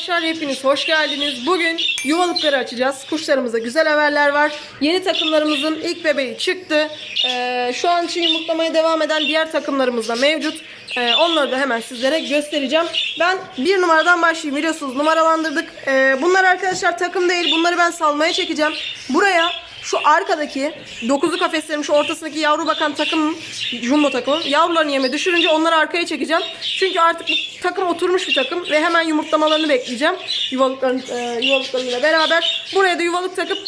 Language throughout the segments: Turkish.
arkadaşlar hepiniz hoş geldiniz. Bugün yuvalıkları açacağız. Kuşlarımıza güzel haberler var. Yeni takımlarımızın ilk bebeği çıktı. Ee, şu an için yumurtlamaya devam eden diğer takımlarımız da mevcut. Ee, onları da hemen sizlere göstereceğim. Ben bir numaradan başlayayım. Biliyorsunuz numaralandırdık. Ee, bunlar arkadaşlar takım değil. Bunları ben salmaya çekeceğim. Buraya şu arkadaki dokuzu kafeslerin şu ortasındaki yavru bakan takım jumbo takımı yavrularını yeme düşürünce onları arkaya çekeceğim. Çünkü artık bu takım oturmuş bir takım ve hemen yumurtlamalarını bekleyeceğim. Yuvalıkların, e, yuvalıklarıyla beraber. Buraya da yuvalık takıp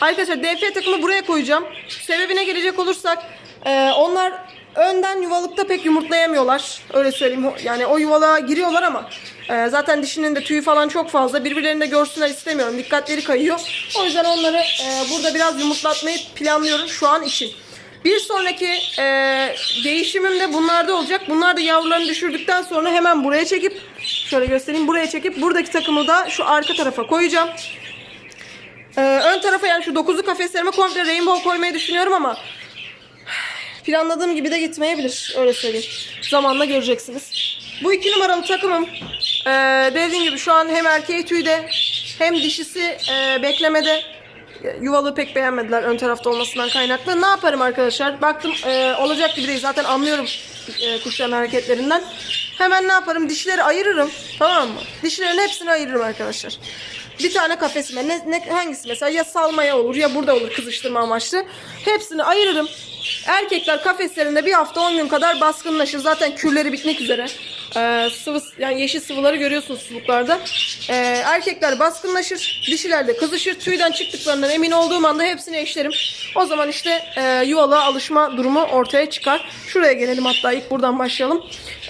arkadaşlar DF takımı buraya koyacağım. Sebebine gelecek olursak e, onlar önden yuvalıkta pek yumurtlayamıyorlar. Öyle söyleyeyim. Yani o yuvalığa giriyorlar ama e, zaten dişinin de tüyü falan çok fazla. Birbirlerini de görsünler istemiyorum. Dikkatleri kayıyor. O yüzden onları e, burada biraz yumurtlatmayı planlıyorum şu an için. Bir sonraki e, değişimim de bunlarda olacak. Bunlar da yavrularını düşürdükten sonra hemen buraya çekip şöyle göstereyim. Buraya çekip buradaki takımı da şu arka tarafa koyacağım. E, ön tarafa yani şu dokuzu kafeslerime komple rainbow koymayı düşünüyorum ama planladığım gibi de gitmeyebilir. Öyle söyleyeyim. Zamanla göreceksiniz. Bu iki numaralı takımım e, dediğim gibi şu an hem erkeği tüyde hem dişisi e, beklemede. Yuvalığı pek beğenmediler ön tarafta olmasından kaynaklı. Ne yaparım arkadaşlar? Baktım e, olacak gibi değil. Zaten anlıyorum e, kuşların hareketlerinden. Hemen ne yaparım? Dişleri ayırırım. Tamam mı? Dişlerin hepsini ayırırım arkadaşlar. Bir tane kafesime ne, ne hangisi mesela ya salmaya olur ya burada olur kızıştırma amaçlı. Hepsini ayırırım. Erkekler kafeslerinde bir hafta 10 gün kadar baskınlaşır. Zaten kürleri bitmek üzere. Ee, sıvı yani yeşil sıvıları görüyorsunuz suluklarda. Ee, erkekler baskınlaşır, dişiler de kızışır. Tüyden çıktıklarından emin olduğum anda hepsini eşlerim. O zaman işte e, yuvalığa alışma durumu ortaya çıkar. Şuraya gelelim hatta ilk buradan başlayalım.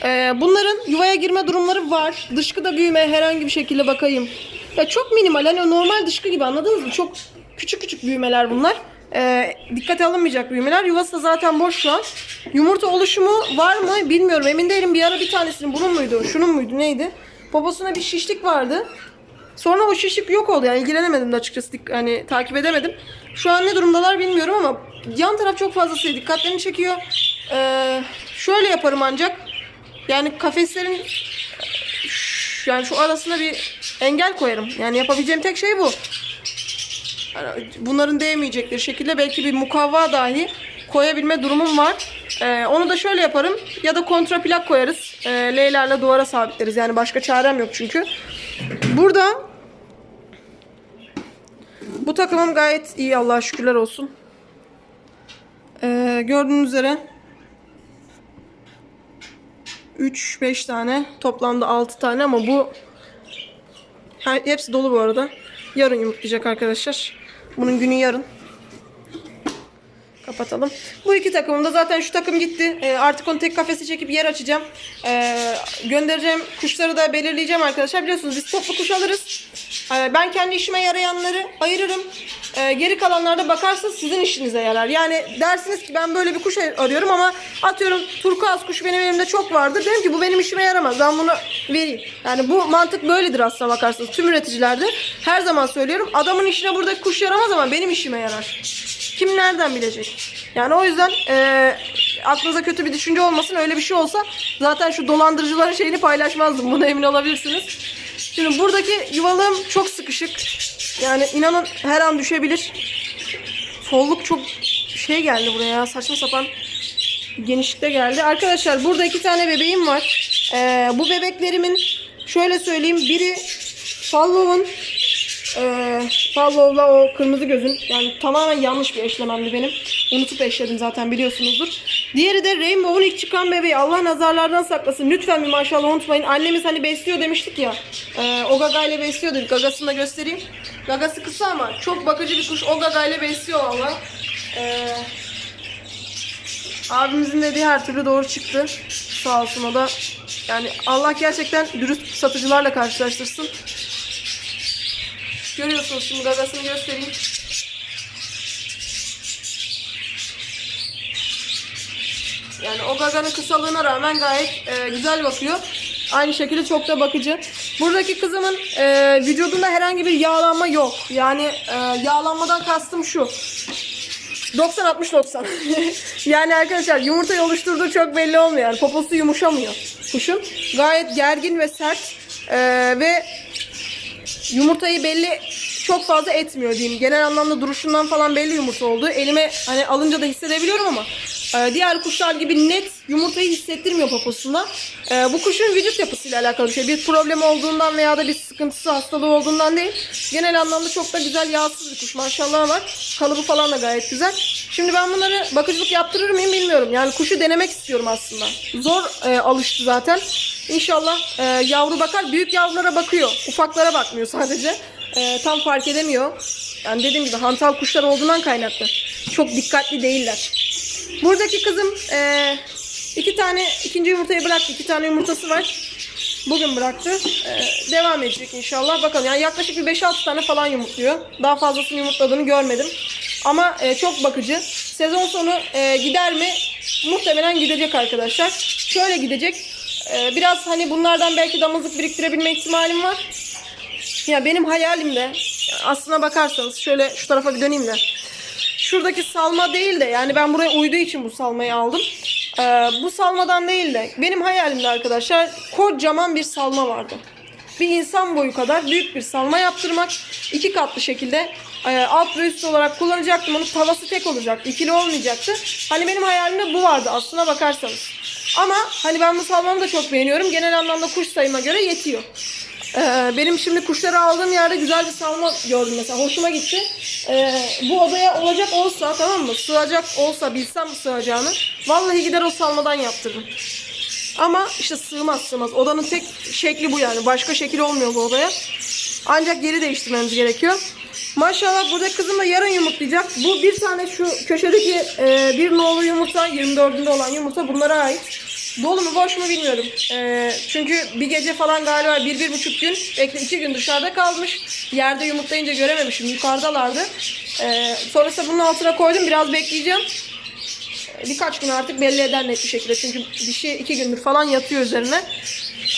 Ee, bunların yuvaya girme durumları var. Dışkıda büyüme herhangi bir şekilde bakayım. Ya çok minimal hani normal dışkı gibi anladınız mı? Çok küçük küçük büyümeler bunlar. Ee, dikkate alınmayacak büyümeler. Yuvası da zaten boş şu an. Yumurta oluşumu var mı bilmiyorum. Emin değilim. Bir ara bir tanesinin bunun muydu? Şunun muydu? Neydi? Poposuna bir şişlik vardı. Sonra o şişlik yok oldu. Yani ilgilenemedim de açıkçası. Hani takip edemedim. Şu an ne durumdalar bilmiyorum ama yan taraf çok fazlasıyla dikkatlerini çekiyor. Ee, şöyle yaparım ancak. Yani kafeslerin yani şu arasına bir engel koyarım. Yani yapabileceğim tek şey bu. Bunların değmeyecekleri şekilde belki bir mukavva dahi koyabilme durumum var. Ee, onu da şöyle yaparım. Ya da kontraplak koyarız. Ee, L'lerle duvara sabitleriz. Yani başka çarem yok çünkü. Burada bu takımım gayet iyi Allah'a şükürler olsun. Ee, gördüğünüz üzere 3-5 tane toplamda 6 tane ama bu hepsi dolu bu arada. Yarın yumurtlayacak arkadaşlar. Bunun günü yarın. Kapatalım. Bu iki takımım da zaten şu takım gitti. Ee, artık onu tek kafesi çekip yer açacağım. Ee, göndereceğim kuşları da belirleyeceğim arkadaşlar. Biliyorsunuz biz toplu kuş alırız. Ee, ben kendi işime yarayanları ayırırım. Ee, geri kalanlarda bakarsanız sizin işinize yarar. Yani dersiniz ki ben böyle bir kuş arıyorum ama atıyorum turkuaz kuş benim elimde çok vardır. Derim ki bu benim işime yaramaz. Ben bunu vereyim. Yani bu mantık böyledir aslına bakarsanız. Tüm üreticilerde her zaman söylüyorum. Adamın işine buradaki kuş yaramaz ama benim işime yarar. Kim nereden bilecek? Yani o yüzden e, aklınıza kötü bir düşünce olmasın. Öyle bir şey olsa zaten şu dolandırıcıların şeyini paylaşmazdım. Buna emin olabilirsiniz. Şimdi buradaki yuvalığım çok sıkışık. Yani inanın her an düşebilir. Folluk çok şey geldi buraya. Saçma sapan genişlikte geldi. Arkadaşlar burada iki tane bebeğim var. Ee, bu bebeklerimin şöyle söyleyeyim. Biri Fallow'un ee, Fallow'la o kırmızı gözün yani tamamen yanlış bir eşlememdi benim. Unutup eşledim zaten biliyorsunuzdur. Diğeri de Rainbow'un ilk çıkan bebeği. Allah nazarlardan saklasın. Lütfen bir maşallah unutmayın. Annemiz hani besliyor demiştik ya. E, o gagayla besliyor dedik. Gagasını da göstereyim. Gagası kısa ama çok bakıcı bir kuş. O gagayla besliyor valla. Ee, abimizin dediği her türlü doğru çıktı. Sağ olsun o da. Yani Allah gerçekten dürüst satıcılarla karşılaştırsın. Görüyorsunuz şimdi gagasını göstereyim. Yani o gaganın kısalığına rağmen gayet e, güzel bakıyor. Aynı şekilde çok da bakıcı. Buradaki kızımın e, vücudunda herhangi bir yağlanma yok. Yani e, yağlanmadan kastım şu. 90-60-90. yani arkadaşlar yumurtayı oluşturduğu çok belli olmuyor. Poposu yumuşamıyor kuşun. Gayet gergin ve sert. E, ve yumurtayı belli çok fazla etmiyor diyeyim. Genel anlamda duruşundan falan belli yumurta oldu. Elime hani alınca da hissedebiliyorum ama e, diğer kuşlar gibi net yumurtayı hissettirmiyor poposunda. E, bu kuşun vücut yapısıyla alakalı bir şey. Bir problem olduğundan veya da bir sıkıntısı, hastalığı olduğundan değil. Genel anlamda çok da güzel yağsız bir kuş. Maşallah var. Kalıbı falan da gayet güzel. Şimdi ben bunları bakıcılık yaptırır mıyım bilmiyorum. Yani kuşu denemek istiyorum aslında. Zor e, alıştı zaten. İnşallah e, yavru bakar. Büyük yavrulara bakıyor. Ufaklara bakmıyor sadece. E, tam fark edemiyor. Yani dediğim gibi hantal kuşlar olduğundan kaynaklı. Çok dikkatli değiller. Buradaki kızım e, iki tane ikinci yumurtayı bıraktı. İki tane yumurtası var. Bugün bıraktı. E, devam edecek inşallah. Bakalım yani yaklaşık bir 5-6 tane falan yumurtluyor. Daha fazlasını yumurtladığını görmedim. Ama e, çok bakıcı. Sezon sonu e, gider mi? Muhtemelen gidecek arkadaşlar. Şöyle gidecek. E, biraz hani bunlardan belki damızlık biriktirebilme ihtimalim var. Ya benim hayalimde aslına bakarsanız şöyle şu tarafa bir döneyim de. Şuradaki salma değil de yani ben buraya uyduğu için bu salmayı aldım. Ee, bu salmadan değil de benim hayalimde arkadaşlar kocaman bir salma vardı. Bir insan boyu kadar büyük bir salma yaptırmak. iki katlı şekilde e, alt ve üst olarak kullanacaktım. Onun tavası tek olacaktı. ikili olmayacaktı. Hani benim hayalimde bu vardı aslına bakarsanız. Ama hani ben bu salmamı da çok beğeniyorum. Genel anlamda kuş sayıma göre yetiyor. Ee, benim şimdi kuşları aldığım yerde güzel bir salma gördüm mesela. Hoşuma gitti. Ee, bu odaya olacak olsa tamam mı? Sığacak olsa bilsem sığacağını. Vallahi gider o salmadan yaptırırım. Ama işte sığmaz sığmaz. Odanın tek şekli bu yani. Başka şekil olmuyor bu odaya. Ancak yeri değiştirmemiz gerekiyor. Maşallah burada kızım da yarın yumurtlayacak. Bu bir tane şu köşedeki e, bir nolu yumurta 24'ünde olan yumurta bunlara ait. Dolu mu boş mu bilmiyorum. E, çünkü bir gece falan galiba bir, bir buçuk gün, belki iki gün dışarıda kalmış. Yerde yumurtlayınca görememişim. Yukarıdalardı. E, sonrasında bunun altına koydum. Biraz bekleyeceğim. E, Birkaç gün artık belli eder net bir şekilde. Çünkü dişi iki gündür falan yatıyor üzerine.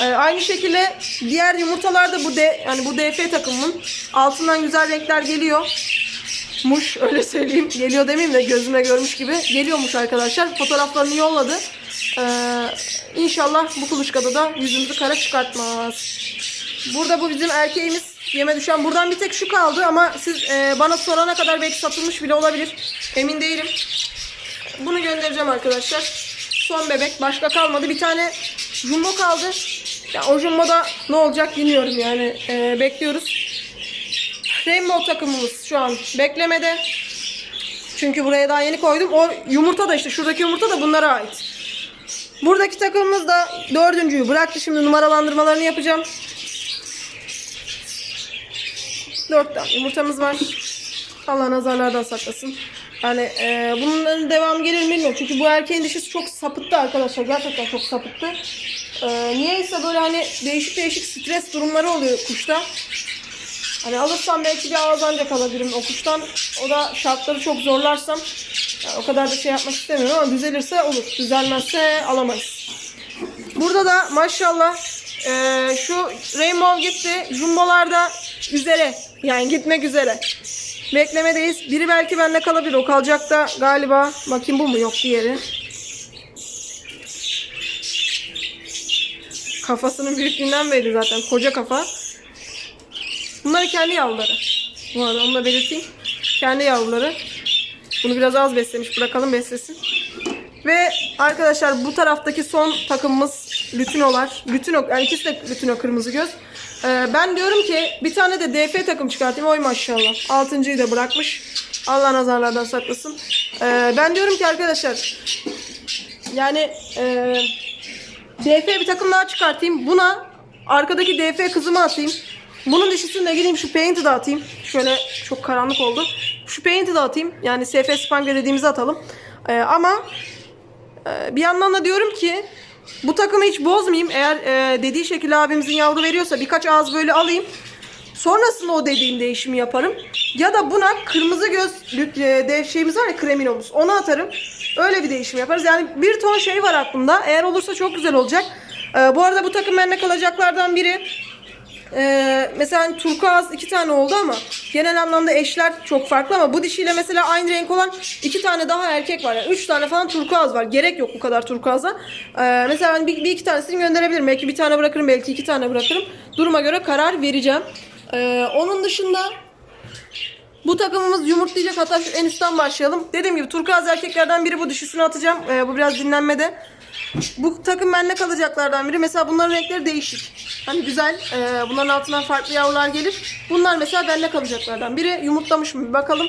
E, aynı şekilde diğer yumurtalarda bu de yani bu DF takımının altından güzel renkler geliyor. Muş öyle söyleyeyim. Geliyor demeyeyim de gözüme görmüş gibi. Geliyormuş arkadaşlar. Fotoğraflarını yolladı. Ee, inşallah bu kuluçkada da yüzümüzü kara çıkartmaz. Burada bu bizim erkeğimiz yeme düşen. Buradan bir tek şu kaldı ama siz e, bana sorana kadar belki satılmış bile olabilir. Emin değilim. Bunu göndereceğim arkadaşlar. Son bebek. Başka kalmadı. Bir tane jumbo kaldı. Ya o jumboda ne olacak bilmiyorum yani. Ee, bekliyoruz. Rainbow takımımız şu an beklemede. Çünkü buraya daha yeni koydum. O yumurta da işte şuradaki yumurta da bunlara ait. Buradaki takımımız da dördüncüyü bıraktı. Şimdi numaralandırmalarını yapacağım. Dört tane yumurtamız var. Allah nazarlardan saklasın. Yani e, bunların devamı gelir mi bilmiyorum. Çünkü bu erkeğin dişisi çok sapıttı arkadaşlar. Gerçekten çok sapıttı. E, niyeyse böyle hani değişik değişik stres durumları oluyor kuşta. Hani alırsam belki bir ağız ancak alabilirim o kuştan. O da şartları çok zorlarsam yani o kadar da şey yapmak istemiyorum ama düzelirse olur. Düzelmezse alamayız. Burada da maşallah e, şu Rainbow gitti. Jumbolarda üzere. Yani gitmek üzere. Beklemedeyiz. Biri belki bende kalabilir. O kalacak da galiba. Bakayım bu mu? Yok diğeri. Kafasının büyüklüğünden belli zaten. Koca kafa. Bunlar kendi yavruları. Bu arada onu da belirteyim. Kendi yavruları. Bunu biraz az beslemiş. Bırakalım beslesin. Ve arkadaşlar bu taraftaki son takımımız Lütinolar. Lütino, yani ikisi de Lütino kırmızı göz. Ee, ben diyorum ki bir tane de DF takım çıkartayım. Oy maşallah. Altıncıyı da bırakmış. Allah nazarlardan saklasın. Ee, ben diyorum ki arkadaşlar yani e, DF bir takım daha çıkartayım. Buna arkadaki DF kızımı atayım. Bunun dişisini de gideyim şu paint'i de atayım. Şöyle çok karanlık oldu. Şu paint'i de atayım. Yani SF Spangler dediğimizi atalım. Ee, ama ee, bir yandan da diyorum ki bu takımı hiç bozmayayım. Eğer e, dediği şekilde abimizin yavru veriyorsa birkaç ağız böyle alayım. Sonrasında o dediğim değişimi yaparım. Ya da buna kırmızı göz e, dev şeyimiz var ya kreminomuz. Onu atarım. Öyle bir değişim yaparız. Yani bir ton şey var aklımda. Eğer olursa çok güzel olacak. Ee, bu arada bu takım bende kalacaklardan biri. Ee, mesela hani turkuaz iki tane oldu ama genel anlamda eşler çok farklı ama bu dişiyle mesela aynı renk olan iki tane daha erkek var. Yani üç tane falan turkuaz var. Gerek yok bu kadar turkuaza. Ee, mesela hani bir, bir iki tanesini gönderebilirim. Belki bir tane bırakırım belki iki tane bırakırım. Duruma göre karar vereceğim. Ee, onun dışında bu takımımız yumurtlayacak. Hatta şu en üstten başlayalım. Dediğim gibi turkuaz erkeklerden biri bu dişisini atacağım. Ee, bu biraz dinlenmede. Bu takım bende kalacaklardan biri. Mesela bunların renkleri değişik. Hani güzel. Ee, bunların altından farklı yavrular gelir. Bunlar mesela bende kalacaklardan biri. Yumurtlamış mı? Bir bakalım.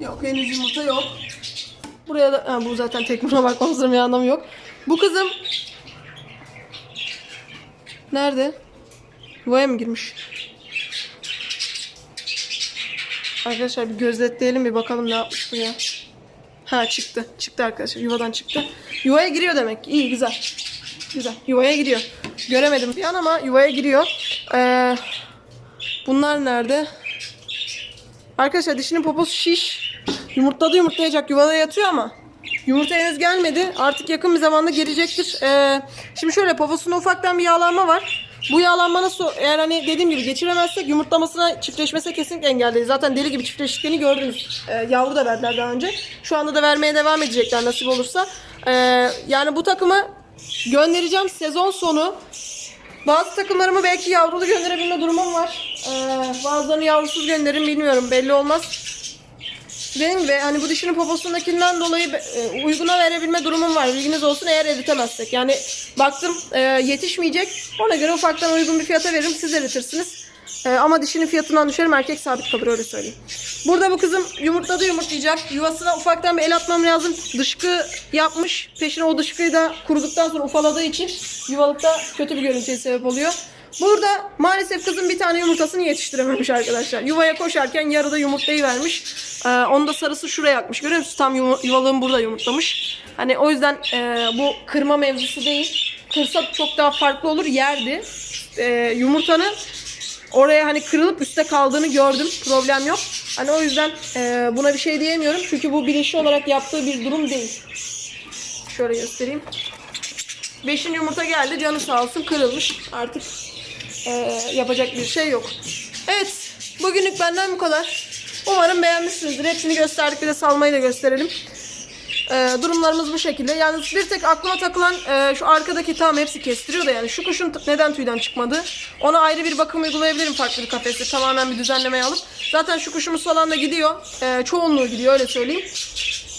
Yok henüz yumurta yok. Buraya da ha, bu zaten tek buna bakmamızın bir anlamı yok. Bu kızım nerede? Yuvaya mı girmiş? Arkadaşlar bir gözetleyelim bir bakalım ne yapmış bu ya. Ha çıktı. Çıktı arkadaşlar. Yuvadan çıktı. Yuvaya giriyor demek. İyi güzel. Güzel. Yuvaya giriyor. Göremedim bir an ama yuvaya giriyor. Ee, bunlar nerede? Arkadaşlar dişinin poposu şiş. Yumurtladı yumurtlayacak yuvada yatıyor ama yumurta henüz gelmedi. Artık yakın bir zamanda gelecektir. Ee, şimdi şöyle poposunda ufaktan bir yağlanma var. Bu yağlanma nasıl eğer hani dediğim gibi geçiremezsek yumurtlamasına çiftleşmesine kesinlikle engelleyiz. Zaten deli gibi çiftleştiklerini gördünüz. Ee, yavru da verdiler daha önce. Şu anda da vermeye devam edecekler nasip olursa. Ee, yani bu takımı göndereceğim sezon sonu. Bazı takımlarımı belki yavrulu gönderebilme durumum var. Ee, bazılarını yavrusuz gönderirim bilmiyorum belli olmaz. Dediğim gibi hani bu dişinin poposundakinden dolayı e, uyguna verebilme durumum var. Bilginiz olsun eğer eritemezsek. Yani baktım e, yetişmeyecek. Ona göre ufaktan uygun bir fiyata veririm. Siz eritirsiniz. E, ama dişinin fiyatından düşerim. Erkek sabit kalır öyle söyleyeyim. Burada bu kızım yumurtladı yumurtlayacak. Yuvasına ufaktan bir el atmam lazım. Dışkı yapmış. Peşine o dışkıyı da kuruduktan sonra ufaladığı için yuvalıkta kötü bir görüntüye sebep oluyor. Burada maalesef kızım bir tane yumurtasını yetiştirememiş arkadaşlar. Yuvaya koşarken yarıda yumurtayı vermiş. Ee, onun da sarısı şuraya akmış. Görüyor musunuz? Tam yuva- yuvalığın burada yumurtlamış. Hani o yüzden e, bu kırma mevzusu değil. Kırsa çok daha farklı olur. Yerdi. E, yumurtanın oraya hani kırılıp üstte kaldığını gördüm. Problem yok. Hani o yüzden e, buna bir şey diyemiyorum. Çünkü bu bilinçli olarak yaptığı bir durum değil. Şöyle göstereyim. Beşinci yumurta geldi. Canı sağ olsun kırılmış. Artık e, yapacak bir şey yok. Evet. Bugünlük benden bu kadar. Umarım beğenmişsinizdir. Hepsini gösterdik. Bir de salmayı da gösterelim. E, durumlarımız bu şekilde. Yalnız bir tek aklıma takılan e, şu arkadaki tam hepsi kestiriyor da yani şu kuşun neden tüyden çıkmadı? Ona ayrı bir bakım uygulayabilirim farklı bir kafeste. Tamamen bir düzenlemeye alıp. Zaten şu kuşumuz falan da gidiyor. E, çoğunluğu gidiyor öyle söyleyeyim.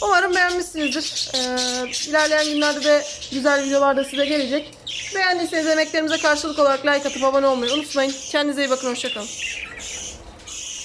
Umarım beğenmişsinizdir. Ee, ilerleyen günlerde de güzel videolar da size gelecek. Beğendiyseniz emeklerimize karşılık olarak like atıp abone olmayı unutmayın. Kendinize iyi bakın. Hoşçakalın.